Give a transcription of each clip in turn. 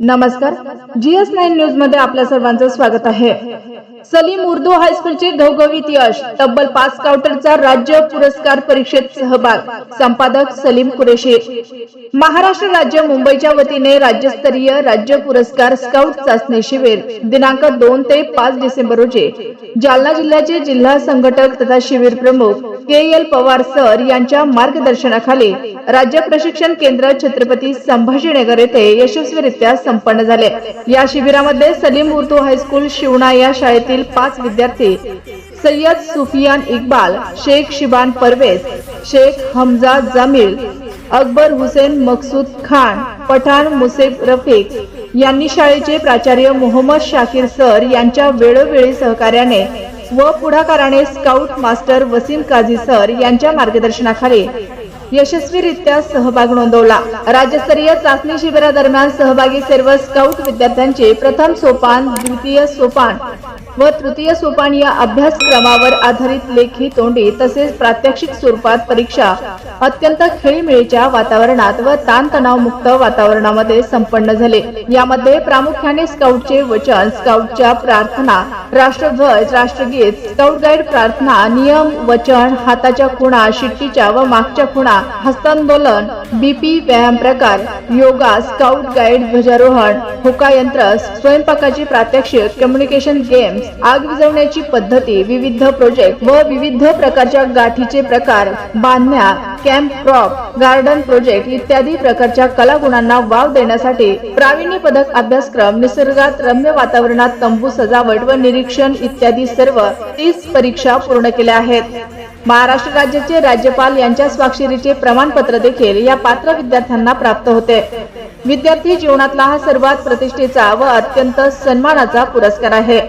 नमस्कार. GS nine न्यूजमध्ये आपल्या सर्वांचं स्वागत आहे. सलीम उर्दू हायस्कूलचे घवघवीत यश तब्बल पाच काउंटरचा राज्य पुरस्कार परीक्षेत सहभाग संपादक सलीम कुरेशी. महाराष्ट्र राज्य मुंबईच्या वतीने राज्यस्तरीय राज्य पुरस्कार स्काउट चाचणी शिबिर दिनांक दोन ते पाच डिसेंबर रोजी. जालना जिल्ह्याचे जिल्हा संघटक तथा शिबिर प्रमुख के एल पवार सर यांच्या मार्गदर्शनाखाली राज्य प्रशिक्षण केंद्र छत्रपती संभाजीनगर येथे यशस्वीरित्या संपन्न झाले. या शिबिरामध्ये सलीम उर्दू हायस्कूल शिवणा या शाळेतील पाच विद्यार्थी सय्यद सुफियान इक्बाल शेख शिबान परवेज शेख हमजा जमील अकबर हुसेन मकसूद खान पठाण मुसेफ रफीक यांनी शाळेचे प्राचार्य मोहम्मद शाकीर सर यांच्या वेळोवेळी सहकार्याने व पुढाकाराने scout master Wasim Kazi sir यांच्या मार्गदर्शनाखाली यशस्वीरित्या सहभाग नोंदवला. राज्यस्तरीय चाचणी शिबिरादरम्यान सहभागी सर्व स्काउट विद्यार्थ्यांचे प्रथम सोपान द्वितीय सोपान व तृतीय सोपान या अभ्यासक्रमावर आधारित लेखी तोंडी तसेच प्रात्यक्षिक स्वरूपात परीक्षा अत्यंत खेळीमेळीच्या वातावरणात व ताणतणाव मुक्त वातावरणामध्ये संपन्न झाले. यामध्ये प्रामुख्याने स्काउटचे वचन स्काउटच्या प्रार्थना राष्ट्रध्वज राष्ट्रगीत स्काउट गाईड प्रार्थना नियम वचन हाताच्या खुणा शिट्टीच्या व मागच्या खुणा हस्तांदोलन बीपी व्यायाम प्रकार योगा स्काउट गाईड ध्वजारोहण हुका यंत्र स्वयंपाकाची प्रात्यक्षिक कम्युनिकेशन गेम्स आग विझवण्याची पद्धती विविध प्रोजेक्ट व विविध प्रकारच्या गाठीचे प्रकार बांधण्या कॅम्प क्रॉप गार्डन प्रोजेक्ट इत्यादी प्रकारच्या कलागुणांना वाव देण्यासाठी प्रावीण्य पदक अभ्यासक्रम निसर्गात रम्य वातावरणात तंबू सजावट व निरीक्षण इत्यादी सर्व तीस परीक्षा पूर्ण केल्या आहेत. महाराष्ट्र राज्याचे राज्यपाल यांच्या स्वाक्षरीचे प्रमाणपत्र देखील या पात्र विद्यार्थ्यांना प्राप्त होते. विद्यार्थी जीवनातला हा सर्वात प्रतिष्ठेचा व अत्यंत सन्मानाचा पुरस्कार आहे.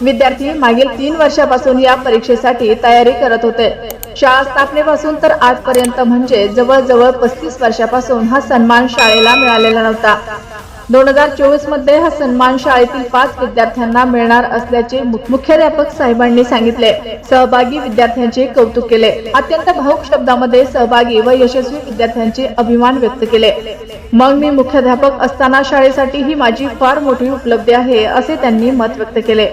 विद्यार्थी मागील तीन वर्षापासून या परीक्षेसाठी तयारी करत होते. शाळा स्थापनेपासून तर आजपर्यंत म्हणजे जवळजवळ पस्तीस वर्षापासून हा सन्मान शाळेला मिळालेला नव्हता. दोन हजार चोवीसमध्ये हा सन्मान शाळेतील पाच विद्यार्थ्यांना मिळणार असल्याचे मुख्याध्यापक साहेबांनी सांगितले. सहभागी विद्यार्थ्यांचे कौतुक केले. अत्यंत भाऊक शब्दामध्ये सहभागी व यशस्वी विद्यार्थ्यांचे अभिमान व्यक्त केले. मग मी मुख्याध्यापक असताना शाळेसाठी ही माझी फार मोठी उपलब्धी आहे असे त्यांनी मत व्यक्त केले.